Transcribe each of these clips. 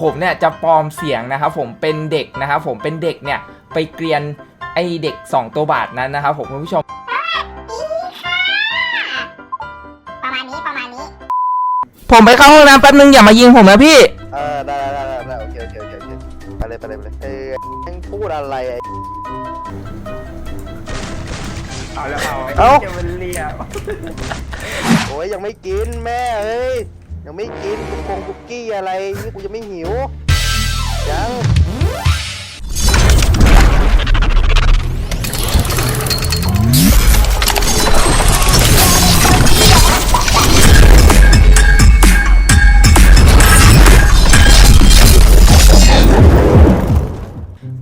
ผมเนี่ยจะปลอมเสียงนะครับผมเป็นเด็กนะครับผมเป็นเด็กเนี่ยไปเกรียนไอเด็ก 2 ตัวบาทนั้นนะครับผมคุณผู้ชมประมาณนี้ประมาณนี้ ผมไปเข้าห้องน้ำแป๊บนึงอย่ามายิงผมนะพี่ เออได้ได้ได้ได้โอเคโอเคโอเคโอเคไปเลยไปเลยไปเลยเอ้ยยังพูดอะไรไอ้เอาแล้วเอาเอ้าจะเป็นเรียบโอ้ยยังไม่กินแม่เอ้ย ยังไม่กินกุกงกุกกี้อะไรนี่กูยังไม่หิวยัง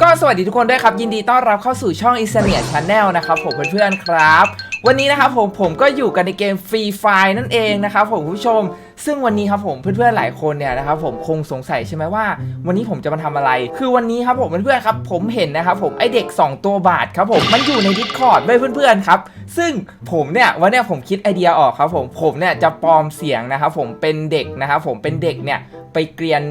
ก็สวัสดีทุกคนด้วยครับ ยินดีต้อนรับเข้าสู่ช่อง i s a n i a Channel นะครับผมเพื่อนๆครับ วันนี้นะครับผมผมก็อยู่กันในเกม Free Fire นั่นเองนะครับผมผู้ชม ซึ่งวันนี้ครับผมเพื่อนๆหลายคนเนี่ยนะครับผมคงสงสัยใช่ไหมว่า วันนี้ผมจะมาทำอะไร คือวันนี้ครับผมเพื่อนๆครับผมเห็นนะครับผมไอเด็ก 2 ตัวบาทครับผมมันอยู่ใน Discord ไว้เพื่อนๆครับซึ่งผมเนี่ยวันเนี้ยผมคิดไอเดียออกครับผมผมเนี่ยจะปลอมเสียงนะครับผมเป็นเด็กนะครับผมเป็นเด็กเนี่ยไปเกรียน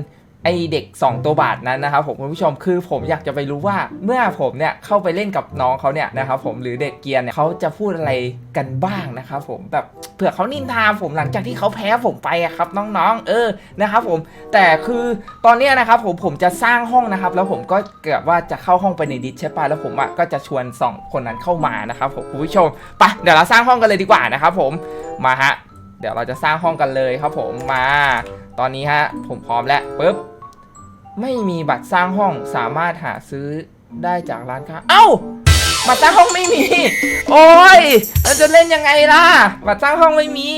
ไอเด็ก 2 ตัวบาทนั้นนะครับผมคุณผู้ชมคือผมอยากจะไปรู้ว่าเมื่อผมเนี่ยเข้าไปเล่นกับน้องเขาเนี่ยนะครับผมหรือเด็กเกียร์เนี่ยเขาจะพูดอะไรกันบ้างนะครับผมแบบเผื่อเขานินทาผมหลังจากที่เขาแพ้ผมไปอะครับน้องๆ เออนะครับผมแต่คือตอนเนี้ยนะครับผมผมจะสร้างห้องนะครับ แล้วผมก็เกิดว่าจะเข้าห้องไปในดิสใช่ปะแล้วผมอะก็จะชวนสองคนนั้นเข้ามานะครับผมคุณผู้ชมไปเดี๋ยวเราสร้างห้องกันเลยดีกว่านะครับผมมาฮะเดี๋ยวเราจะสร้างห้องกันเลยครับผมมา ตอนนี้ฮะผมพร้อมแล้วปึ๊บ ไม่มีบัตรสร้างห้องสามารถหาซื้อได้จากร้านค้า เอ้า บัตรสร้างห้องไม่มี โอ้ยเราจะเล่นยังไงล่ะ บัตรสร้างห้องไม่มี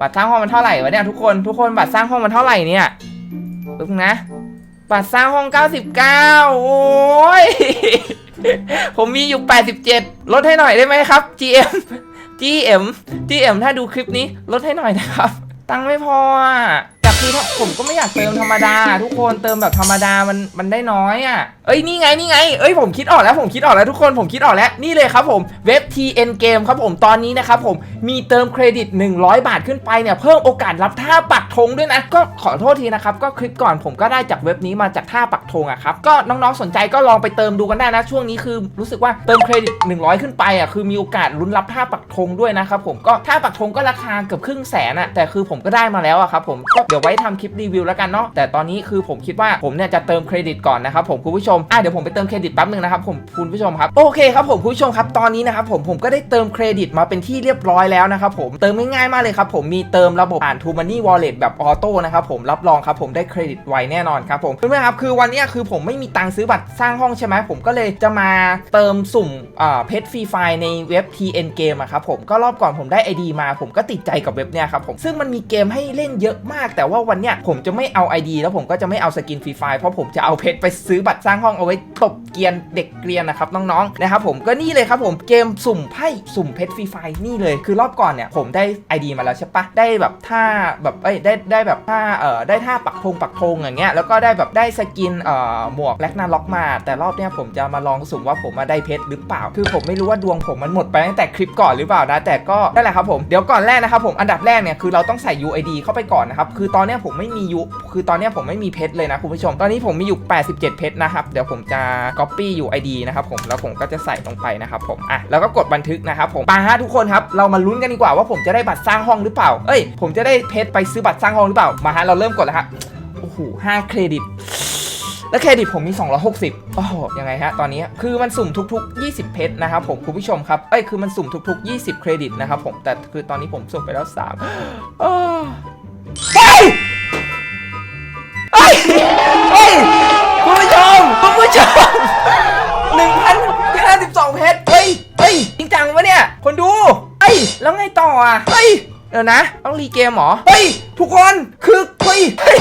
บัตรสร้างห้องมันเท่าไหร่วะเนี่ยทุกคน ทุกคนบัตรสร้างห้องมันเท่าไหร่เนี่ยปึ๊บนะ บัตรสร้างห้อง 99 โอ้ย ผมมีอยู่ 87 ลดให้หน่อยได้ไหมครับ GM GM GM ถ้าดูคลิปนี้ลดให้หน่อยนะครับ ตังค์ไม่พออะ คือถ้าผมก็ไม่อยากเติมธรรมดา ทุกคนเติมแบบธรรมดามันมันได้น้อยอะเอ้ยนี่ไงนี่ไงเอ้ยผมคิดออกแล้วผมคิดออกแล้วทุกคนผมคิดออกแล้วนี่เลยครับผมเว็บ TN Game ครับผมตอนนี้นะครับผมมีเติมเครดิต 100 บาทขึ้นไปเนี่ยเพิ่มโอกาสรับท่าปักธงด้วยนะ ก็ขอโทษทีนะครับก็คลิปก่อนผมก็ได้จากเว็บนี้มาจากท่าปักธงอะครับก็น้องๆสนใจก็ลองไปเติมดูกันได้นะช่วงนี้คือรู้สึกว่าเติมเครดิต 100 ขึ้นไปอะคือมีโอกาสลุ้นรับท่าปักธงด้วยนะครับผมก็ท่าปักธงก็ราคาเกือบครึ่งแสนอะแต่คือผมก็ได้มาแล้วอะครับผมก็เดี๋ยวไว้ทำคลิปรีวิวแล้วกันเนาะแต่ตอนนี้คือผมคิดว่าผมเนี่ยจะเติมเครดิตก่อนนะครับผมคุณผู้ชมอะเดี๋ยวผมไปเติมเครดิตแป๊บนึงนะครับผมคุณผู้ชมครับโอเคครับผมคุณผู้ชมครับตอนนี้นะครับผมผมก็ได้เติมเครดิตมาเป็นที่เรียบร้อยแล้วนะครับผมเติมง่ายๆมากเลยครับผมมีเติมระบบผ่าน t ูมันนี่วอลเล็ตแบบออโต้นะครับผมรับรองครับผมได้เครดิตไวแน่นอนครับผมเพื่อนๆครับคือวันเนี้ยคือผมไม่มีตังค์ซื้อบัตรสร้างห้องใช่ไหมผมก็เลยจะมาเติมสุ่มอ่าเพชรฟรีไฟในเว็บ TN Game อะครับผมก็รอบก่อนผมได้ ID มา ผมก็ติดใจกับเว็บเนี่ยครับผมซึ่งมันมีเกมให้เล่นเยอะมาก แต่ว่าวันเนี้ยผมจะไม่เอา ID แล้วผมก็จะไม่เอาสกินฟรีไฟเพราะผมจะเอาเพชรไปซื้อบัตรสร้างห้องเอาไว้ตบเกียนเด็กเกรียนนะครับน้องๆนะครับผมก็นี่เลยครับผมเกมสุ่มไพ่สุ่มเพชรฟรีไฟนี่เลยคือรอบก่อนเนี่ยผมได้ ID มาแล้วใช่ปะได้แบบท่าแบบเอ้ยได้ได้แบบท่าเอ่อได้ท่าปักธงปักธงอย่างเงี้ยแล้วก็ได้แบบได้สกินเอ่อหมวกแล็กนาล็อกมา แต่รอบเนี้ยผมจะมาลองสุ่มว่าผมมาได้เพชรหรือเปล่า คือผมไม่รู้ว่าดวงผมมันหมดไปตั้งแต่คลิปก่อนหรือเปล่านะแต่ก็นั่นแหละครับผมเดี๋ยวก่อนแรกนะครับผมอันดับแรกเนี่ยคือเราต้องใส่ UID เข้าไปก่อนนะครับคือตอนเนี้ผมไม่มียูคือตอนนี้ผมไม่มีเพชรเลยนะคุณผู้ชม ตอนนี้ผมมีอยู่ 87 เพชรนะครับ เดี๋ยวผมจะ copy UID นะครับผมแล้วผมก็จะใส่ลงไปนะครับผมอะแล้วก็กดบันทึกนะครับผมไปฮะทุกคนครับเรามาลุ้นกันดีกว่าว่าผมจะได้บัตรสร้างห้องหรือเปล่าเอ้ยผมจะได้เพชรไปซื้อบัตรสร้างห้องหรือเปล่ามาฮะเราเริ่มกดแล้วฮะโอ้โห5เครดิตแล้วเครดิตผมมี 260 โอ้โห ยังไงฮะ ตอนนี้ คือมันสุ่มทุกๆ 20 เพชรนะครับผมคุณผู้ชมครับ เอ้ย คือมันสุ่มทุกๆ 20 เครดิตนะครับผม แต่คือตอนนี้ผมสุ่มไปแล้ว3 ย แล้วไงต่ออะ เฮ้ย เดี๋ยวนะ ต้องรีเกมเหรอ เฮ้ย ทุกคน คือ เฮ้ยเฮ้ย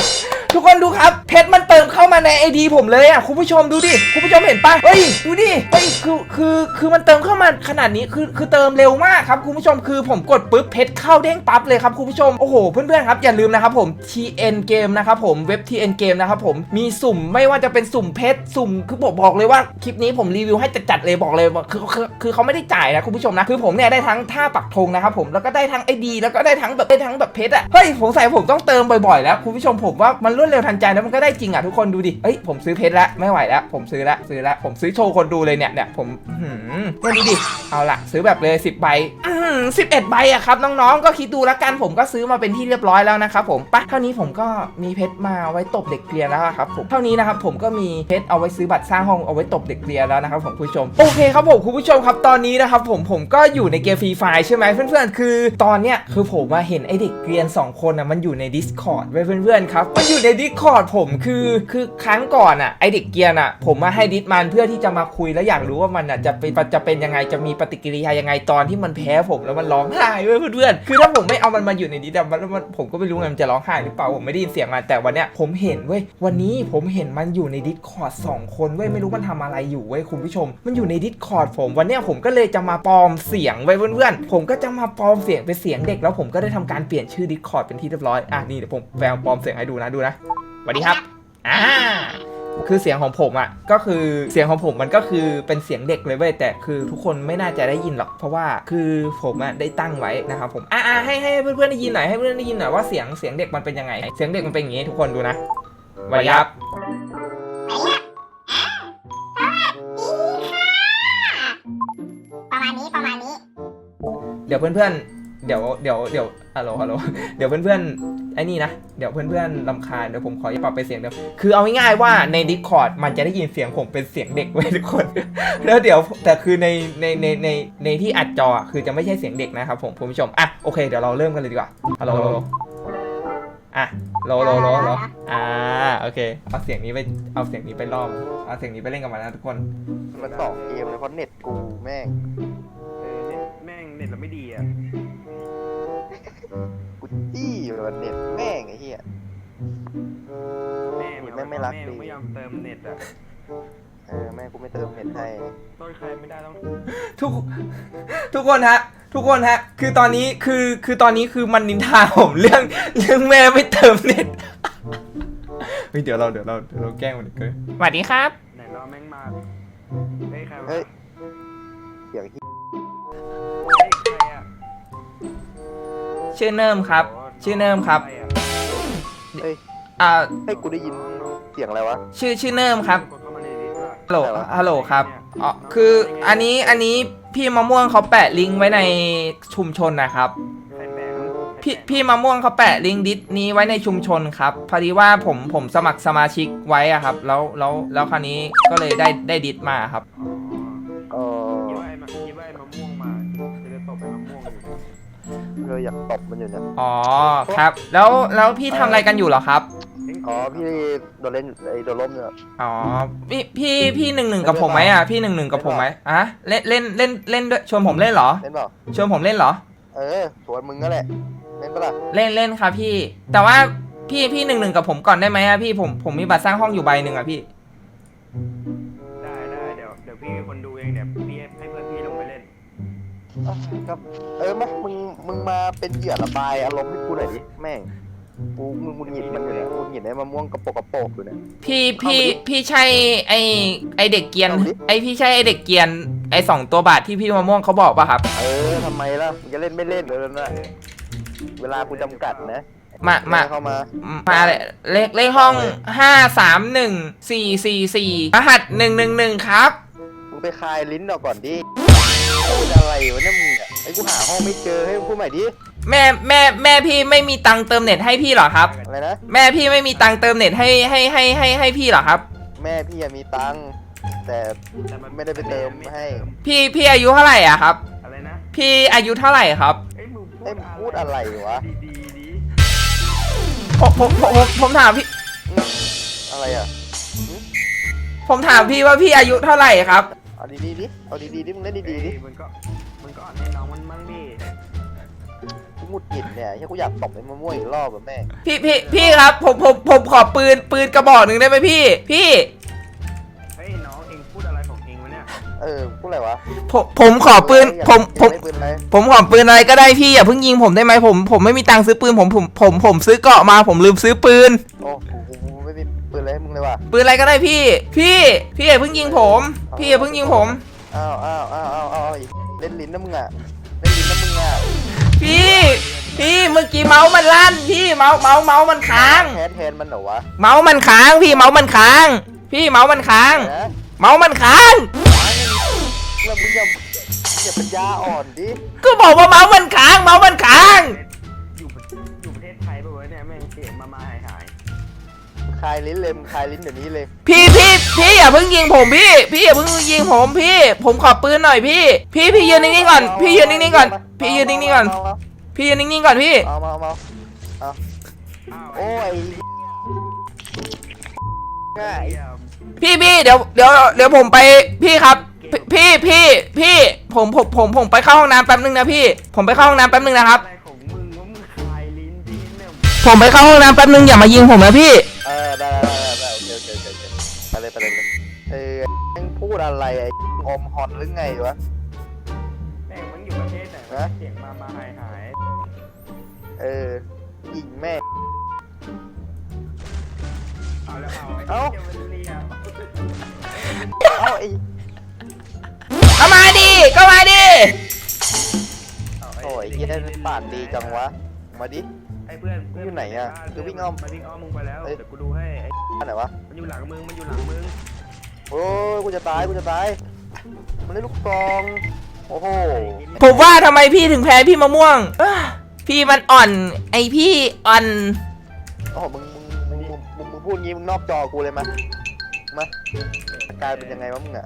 ทุกคนดูครับ เพชรมันเติมเข้ามาในไอดีผมเลยอะคุณผู้ชมดูดิคุณผู้ชมเห็นปะเฮ้ยดูดิเฮ้ยคือคือคือมันเติมเข้ามาขนาดนี้คือคือเติมเร็วมากครับคุณผู้ชมคือผมกดปุ๊บเพชรเข้าเด้งปั๊บเลยครับคุณผู้ชมโอ้โหเพื่อนๆครับอย่าลืมนะครับผม TN Game นะครับผมเว็บ TN Game นะครับผมมีสุ่มไม่ว่าจะเป็นสุ่มเพชรสุ่มคือบอกบอกเลยว่าคลิปนี้ผมรีวิวให้จัดๆเลยบอกเลยว่าคือคือคือเขาไม่ได้จ่ายนะคุณผู้ชมนะคือผมเนี่ยได้ทั้งท่าปักธงนะครับผมแล้วก็ได้ทั้งไอดีแล้วก็ได้ทั้งแบบได้ทั้งแบบเพชรอะเฮ้ยผมใส่ผมต้องเติมบ่อยๆแล้วคุณผู้ชมผมว่ามันรวดเร็วทันใจแล้วมันก็ได้จริงอะทุกคนดูดิเฮ้ยผมซื้อเพชรแล้วไม่ไหวแล้วผมซื้อแล้วซื้อแล้วผมซื้อโชว์คนดูเลยเนี่ยเนี่ยผมหือเนี่ยดูดิเอาละซื้อแบบเลย 10ใบสิบเอ็ดใบอะครับน้องๆก็คิดดูแล้วกันผมก็ซื้อมาเป็นที่เรียบร้อยแล้วนะครับผมปะเท่านี้ผมก็มีเพชรมาไว้ตบเด็กเรียนแล้วครับผมเท่านี้นะครับผมก็มีเพชรเอาไว้ซื้อบัตรสร้างห้องเอาไว้ตบเด็กเรียนแล้วนะครับผมคุณผู้ชมโอเคครับผมคุณผู้ชมครับตอนนี้นะครับผมผมก็อยู่ในเกมฟรีไฟใช่ไหมเพื่อนๆ คือ ตอนเนี้ยคือผมมาเห็นไอเด็กเรียนสองคนอะมันอยู่ใน Discord ไว้เพื่อนๆครับมันอยู่ใน Discord ผมคือคือครั้งก่อนอะไอเด็กเกียนอะผมมาให้ดิสมันเพื่อที่จะมาคุยแล้วอยากรู้ว่ามันอะจะเป็นจะเป็นยังไงจะมีปฏิกิริยายังไงตอนที่มันแพ้ผมแล้วมันร้องไห้เว้ยเพื่อนๆคือถ้าผมไม่เอามันมาอยู่ในดิสอะมันมันผมก็ไม่รู้ไงมันจะร้องไห้หรือเปล่าผมไม่ได้ยินเสียงมันแต่วันเนี้ยผมเห็นเว้ยวันนี้ผมเห็นมันอยู่ใน Discord สองคนเว้ยไม่รู้มันทำอะไรอยู่เว้ยคุณผู้ชม มันอยู่ใน Discord ผมวันเนี้ยผมก็เลยจะมาปลอมเสียงไว้เพื่อนๆผมก็จะมาปลอมเสียงเป็นเสียงเด็กแล้วผมก็ได้ทำการเปลี่ยนชื่อ Discord เป็นที่เรียบร้อยอะนี่เดี๋ยวผมแปลงปลอมเสียงให้ดูนะดูนะสวัสดีครับอ่าคือเสียงของผมอะก็คือเสียงของผมมันก็คือเป็นเสียงเด็กเลยเว้ยแต่คือทุกคนไม่น่าจะได้ยินหรอกเพราะว่าคือผมอะได้ตั้งไว้นะครับผมอ่าให้ให้เพื่อนๆได้ยินหน่อยให้เพื่อนๆได้ยินหน่อยว่าเสียงเสียงเด็กมันเป็นยังไง เสียงเด็กมันเป็นอย่างงี้ทุกคนดูนะสวัสดีครับประมาณนี้ประมาณนี้ เดี๋ยวเพื่อนๆเดี๋ยวเดี๋ยวเดี๋ยวฮัลโหลฮัลโหลเดี๋ยวเพื่อนๆ ไอ้นี่นะ เดี๋ยวเพื่อนๆลำคาญเดี๋ยวผมขอปรับไปเสียงเดิมคือเอาง่ายๆว่าใน Discord มันจะได้ยินเสียงผมเป็นเสียงเด็กไว้ยทุกคน แล้วเดี๋ยวแต่คือในในในในในที่อัดจออะคือจะไม่ใช่เสียงเด็กนะครับผมคุณผู้ชมอะโอเคเดี๋ยวเราเริ่มกันเลยดีกว่าฮัลโหลฮัลโหลอะโลโลโลโลอ่าโอเคเอาเสียงนี้ไปเอาเสียงนี้ไปล่อมเอาเสียงนี้ไปเล่นกับมันนะทุกคนมันต่อเกมเลยเพราะเน็ตกูแม่งเออเน็ตแม่งเน็ตเราไม่ดีอะ กูจี้อยู่เลยเน็ตแม่งไอ้เหี้ย แม่แม่งไม่รักแม่ดี ไม่ยอมเติมเน็ตอะเออแม่งกูไม่เติมเน็ตให้ ต้นใครไม่ได้ต้องทุกทุกคนฮะ ทุกคนฮะ คือตอนนี้คือคือตอนนี้คือมันนินทาผมเรื่องเรื่องแม่ไม่เติมเน็ตเฮ้ยเดี๋ยวเราเดี๋ยวเราเดี๋ยวเราแกล้งมันอีกเกินสวัสดีครับ ไหนรอแม่งมาเฮ้ยใครวะเฮ้ย เสียงเหี้ย ชื่อเนิมครับ ชื่อเนิมครับใอะเฮ้ย อ่าให้กูได้ยินเสียงอะไรวะ ชื่อชื่อเนิมครับกดเข้ามาในดิสก์ฮัลโหลอะไรวะฮัลโหลครับอ๋อคืออันนี้อันนี้พี่มะม่วงเขาแปะลิงก์ไว้ในชุมชนนะครับใครแบกพี่พี่มะม่วงเขาแปะลิงก์ดิสนี้ไว้ในชุมชนครับพอดีว่าผมผมสมัครสมาชิกไว้อะครับ แล้วแล้วแล้วคราวนี้ก็เลยได้ได้ดิสมาครับ เลยอยากตบมันอยู่เนี่ยอ๋อครับ แล้วแล้วพี่ทำอะไรกันอยู่เหรอครับ อ๋อพี่โดนเล่นไอ้โดนล้มเนี่ยอ๋อพี่พี่พี่หนึ่งหนึ่งกับผมไหมอะพี่หนึ่งหนึ่งกับผมไหมอะเล่นเล่นเล่นเล่นด้วยชวนผมเล่นเหรอเล่นเปล่าชวนผมเล่นเหรอ เออสวนมึงก็แหละเล่นปะล่ะเล่นเล่นครับพี่ แต่ว่าพี่พี่หนึ่งหนึ่งกับผมก่อนได้ไหมอะพี่ผมผมมีบัตรสร้างห้องอยู่ใบหนึ่งอะพี่ ครับเออมามึงมึงมาเป็นเหยื่อระบายอารมณ์ให้กูหน่อยดิแม่งกูมึงมึงหงิดมันอยู่เนี่ยมึงหงิดไอ้มะม่วงกระโปกกระโปกอยู่เนี่ย พี่พี่พี่ใช่ไอไอเด็กเกรียน เอาดิ ไอพี่ใช่ไอเด็กเกรียน ไอสองตัวบาทที่พี่มะม่วงเขาบอกป่ะครับ เออทำไมล่ะมึงจะเล่นไม่เล่นเลยนะเวลากูจำกัดนะมามาเข้ามามาเลยเลขเลขห้องห้าสามหนึ่งสี่สี่สี่รหัสหนึ่งหนึ่งหนึ่งครับ มึงไปคลายลิ้นออกก่อนดิพูดอะไร วะเนี่ยมึงอะไอ้กูหาห้องไม่เจอให้มึงพูดใหม่ดิแม่แม่แม่พี่ไม่มีตังค์เติมเน็ตให้พี่เหรอครับ อะไรนะแม่พี่ไม่มีตังค์เติมเน็ตให้ให้ให้ให้ให้พี่เหรอครับ แม่พี่อะมีตังค์แต่แต่นไม่ได้ไปเติมให้ พี่พี่อายุเท่าไหร่อะครับ อะไรนะพี่อายุเท่าไหร่ครับเอ้ยมึงเอ้ยมึงพูดอะไรวะ ดีดีดีผมผมผมผมผมถามพี่ อะไรอะผมถามพี่ว่าพี่อายุเท่าไหร่ครับ เอาดีๆดิเอาดีๆดิมึงเล่นดีๆดิ เอ้ยมันก็มันก็ อ่อนให้น้องมันมั่งดิมึงหงุดหงิดเนี่ยเฮียกูอยากตบไอ้มะม่วงอีกรอบแบบแม่งพี่พี่พี่ครับ ผมผมผมขอปืนปืนกระบอกหนึ่งได้ไหมพี่ พี่ เฮ้ยน้องเองพูดอะไรของเองวะเนี่ยเออพูดอะไรวะผมผมขอปืนผมผม อยากได้ปืนอะไรผมขอปืนอะไรก็ได้พี่อย่าเพิ่งยิงผมได้ไหมผมผมไม่มีตังค์ซื้อปืนผมผมผมผมซื้อเกราะมาผมลืมซื้อปืน โอ้กูกูกูไม่มีปืนอะไรให้มึงเลยว่ะปืนอะไรก็ได้พี่ พี่ พี่อย่าเพิ่งยิงผม พี่อย่าเพิ่งยิงผม อ้าวอ้าวอ้าวอ้าวอ้าวอีก เล่นลิ้นนะมึงอะเล่นลิ้นนะมึงอะพี่ พี่เมื่อกี้เมาส์มันลั่นพี่เมาส์เมาส์เมาส์มันค้างแทนแทนมันเหรอวะเมาส์มันค้าง พี่เมาส์มันค้าง พี่เมาส์มันค้าง นะเมาส์มันค้าง แล้วมึงอย่าอย่าปัญญาอ่อนดิก็บอกว่าเมาส์มันค้าง เมาส์มันค้าง คลายลิ้นเลยมึงคลายลิ้นเดี๋ยวนี้เลยพี่พี่พี่อย่าเพิ่งยิงผมพี่ พี่อย่าเพิ่งยิงผมพี่ ผมขอปืนหน่อยพี่ พี่พี่ยืนนิ่งๆก่อน พี่ยืนนิ่งๆก่อน พี่ยืนนิ่งๆก่อนเามาพี่ยืนนิ่งๆก่อนพี่ เอามาเอามาเอาอ้าวโอ้ยง่ายเหี้ยพี่พี่เดี๋ยวเดี๋ยวเดี๋ยวผมไปพี่ครับ พี่พี่พี่ผมผมผมผมไปเข้าห้องน้ำแป๊บนึงนะพี่ ผมไปเข้าห้องน้ำแป๊บนึงนะครับ อะไรของมึงว่ามึงคลายลิ้นดิเนี่ยผมไปเข้าห้องน้ำแป๊บนึงอย่ามายิงผมนะพี่ ปเลยไปเลยไปเลยเออยังพูดอะไรไอ้อมฮอนหรือไงวะ แม่งมึงอยู่ประเทศไหนวะฮะเสียงมา มาหายหายเออยิงแม่ เอาแล้วเอาไอ้เอ้า เจ้ามันเลียเอ้าไอ้ก็มาดิก็มาดิ เอาโอ้ยเหี้ยปากดีจังวะ มาดิ ไอ้เพื่อนเพื่อยู่ไหนอะคือวิ่งอ้อม มันวิ่งอ้อมมึงไปแล้วเอ้ย เดี๋ยวกูดูให้ไอ้อัน ไหนวะ มันอยู่หลังมึง มันอยู่หลังมึง โอ้ยกูจะตาย กูจะตาย มันได้ลูกซอง โอ้โห ผมว่าทำไมพี่ถึงแพ้พี่มะม่วงเอ้อพี่มันอ่อน ไอพี่อ่อน โอ้โหมึง มึง มึง มึงมึงมึงพูดงี้มึงนอกจอกูเลยมามาอาการเป็นยังไงวะมึงอะ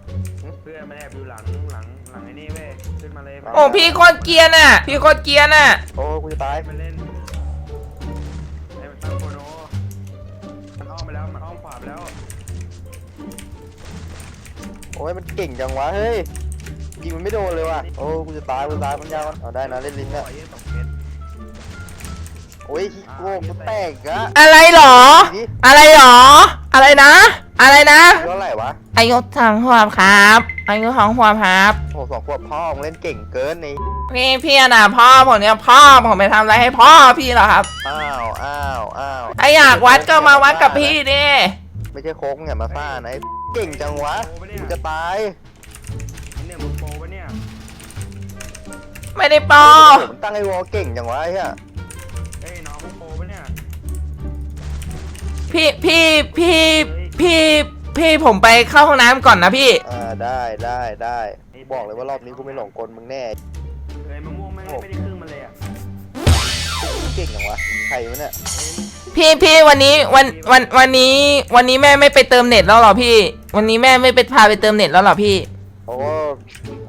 เพื่อนมันแอบอยู่หลังหลังหลังไอ้นี่เว้ย ขึ้นมาเลยโอ้พี่โคตรเกรียนอะ พี่โคตรเกรียนอะ โอ้กูจะตายให้มันเล่น แล้วมันอ้อมขวาไปแล้วโอ้ยมันเก่งจังวะเฮ้ยยิงมันไม่โดนเลยว่ะโอ้กูจะตายกูจะตายมันยาวเอาได้นะเล่นลิ้นโอ้อะยสองเม็ดโอ้ยฮิโก้กูแตกอะอะไรหรอดิอะไรหรอ อะไรนะ อะไรนะเท่าไหร่วะอายุสองขวบครับอายุสองขวบครับโอ้สองขวบพ่อมึงเล่นเก่งเกินนี่พี่พี่น่ะพ่อผมเนี่ยพ่อผมไปทำอะไรให้พ่อพี่เหรอครับอ้าวอ้าวอ้าวไออยากวัดก็มาวัดกับพี่ดิ ไม่ใช่โค้งเนี่ยมาซ่านะไอ้เก่งจังวะกูจะตายเนี่ยมึงโปรปะเนี่ยไม่ได้ปอโโหมันตั้งไอ้วอลเก่งจังวะไอ้เหี้ยเฮ้ยน้องมึงโปรปะเนี่ยพี่พี่พี่พี่พี่ผมไปเข้าห้องน้ำก่อนนะพี่ อ่าได้ได้ได้บอกเลยว่ารอบนี้กูไม่หลงกลมึงแน่เฮ้ยมะม่วงไม่ไม่ได้ครึ่งมันเลยอะเก่งจังวะใครวะเนี่ย พี่พี่วันนี้วันวันวันนี้ วันนี้แม่ไม่ไปเติมเน็ตแล้วเหรอพี่ วันนี้แม่ไม่ไปพาไปเติมเน็ตแล้วเหรอพี่ โอ้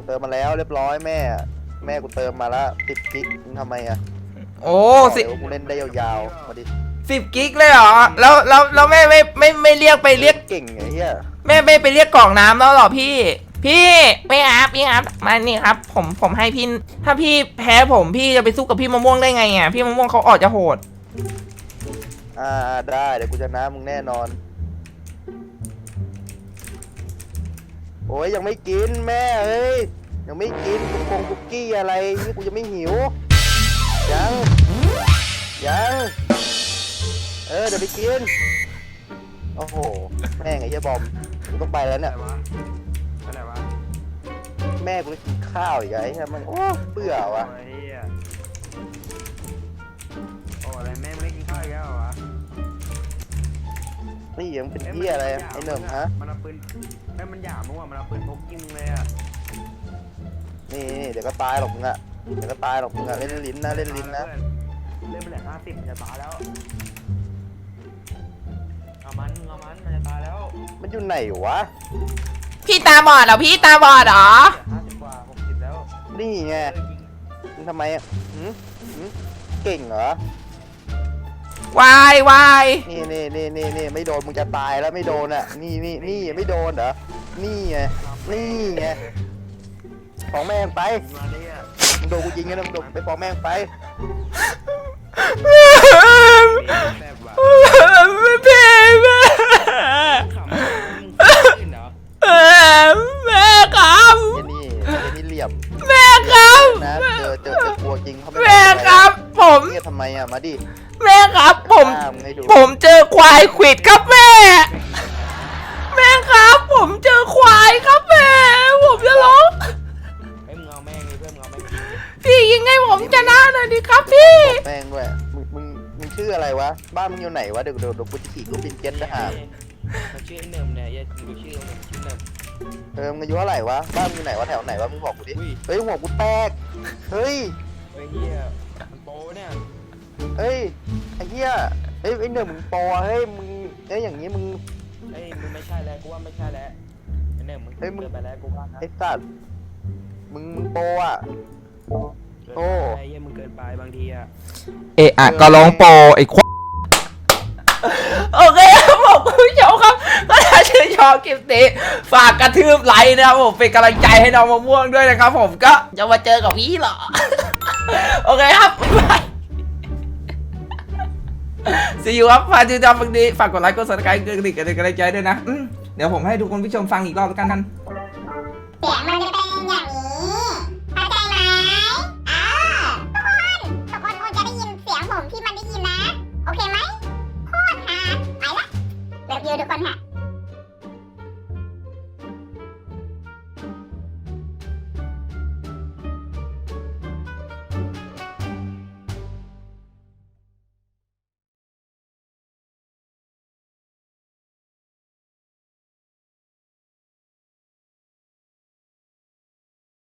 เติมมาแล้วเรียบร้อยแม่ แม่กูเติมมาละสิบกิกมึงทำไมอะโอ้สิเดี๋ยวกูเล่นได้ยาวๆมาดิสิบกิกเลยเหรอแล้วแล้วแล้วแม่ไม่ไม่ไม่เรียกไปเรียกเก่งไอ้เหี้ยแม่ไม่ไปเรียกกล่องน้ำแล้วเหรอพี่ พี่ไม่ครับพี่ครับมานี่ครับ ผมผมให้พี่ถ้าพี่แพ้ผมพี่จะไปสู้กับพี่มะม่วงได้ไงอะพี่มะม่วงเขาออกจะโหด อ่าได้เดี๋ยวกูจะน้ำมึงแน่นอน โอ้ยยังไม่กินแม่เอ้ยยังไม่กินกุกงคุกกี้อะไรนี่กูจะไม่หิว ยังยังเออเดี๋ยวไปกินโอ้โหแม่งไอ้เหี้ยบอมกูต้องไปแล้วอะไรเนี่ยวะอะไรวะแม่กูจะกินข้าวอีกอะไอ้เหี้ยมันโอ้เบื่อว่ะโอ้ยเนี่ยังเป็นเหี้ยอะไรไอ้เหนิมฮะมันเอาปืนแม่มันหยาบมึงว่ะมันเอาปืนพกยิงมึงเลยอะนี่นี่เดี๋ยวก็ตายหรอกมึงอะเดี๋ยวก็ตายหรอกมึงอะเล่นลิ้นนะเล่นลิ้นนะเล่นไปแหละห้าสิบมันจะตายแล้วเอามันเอามันมันจะตายแล้ว มันอยู่ไหนวะพี่ตาบอดเหรอพี่ตาบอดเหรอห้าสิบกว่าหกสิบแล้วนี่ไงเออยิงมึงทำไมอะหืมหืมเก่งเหรอ วายวายนี่นี่นี่นี่นี่ไม่โดนมึงจะตายแล้วไม่โดนอะ นี่นี่นี่ไม่โดนเหรอ นี่ไง นี่ไง ของแม่งไปมาเนี่ยมึงโดนกูยิงไงนะมึงโดนไปฟ้องแม่งไปแซ่บว่ะแม่แม่ขำมึงขึ้นเหรอแม่ครับไอ้นี่ไอ้นี่เหลี่ยมแม่ครับนะเจอเจอเจอกลัวจริงเขาไม่ แม่ครับผมเนี่ยทำไมอะ มาดิแม่ครับ ผมตามให้ดูผมเจอควายขวิดครับแม่ แม่ครับ ผมเจอควายครับแม่ ผมจะร้องเฮ้ยมึงเอาแม่งเลยเพื่อนมึงเอาแม่งพี่ยังไงผมชนะหน่อยดิครับพี่ แม่งด้วยมึงมึงมึงชื่ออะไรวะ บ้านมึงอยู่ไหนวะ เดี๋ยวเดี๋ยวเดี๋ยวกูจะขี่กูบินเจ็ตไปหามันชื่อไอ้เนิมเนี่ยอย่าดูชื่อมันชื่อเนิมเออมึงอายุเท่าไหร่วะ บ้านมึงอยู่ไหนวะ แถวไหนวะ มึงบอกกูดิ อุ้ยเฮ้ยหัวกูแตก เฮ้ยเฮ้ยเฮียมันโป เนี่ยเฮ้ยไอ้เหี้ยเฮ้ยไอ้เหนือมึงโปรอะเฮ้ยมึงเอ้ยอย่างงี้มึงเฮ้ยมึงไม่ใช่แล้วกูว่าไม่ใช่แล้วไอ้เนิมมึงเฮ้ยมึง เกินไปแล้วกูว่านะไอ้สัตว์มึงมึงโปรอะเกินโอ้ไปเฮียมึงเกินไปบางทีอะเอะอะก็ร้องโปรไอ้ควโอเคครับผมคุณผู้ชมครับ ก็ถ้าชื่นชอบคลิปนี้ ฝากกระทืบไลค์นะครับผมเป็นกำลังใจให้น้องมะม่วงด้วยนะครับผมก็จะมาเจอกับพี่หรอ โอเคครับบ๊ายบายสิอยู่ครับฝากติดตามฟังดีฝากกดไลค์กดซับสไครต์กดกระดิ่งกันเป็นกำลังใจด้วยนะอืมเดี๋ยวผมให้ทุกคนผู้ชมฟังอีกรอบแล้วกันกัน เสียงมันจะเป็น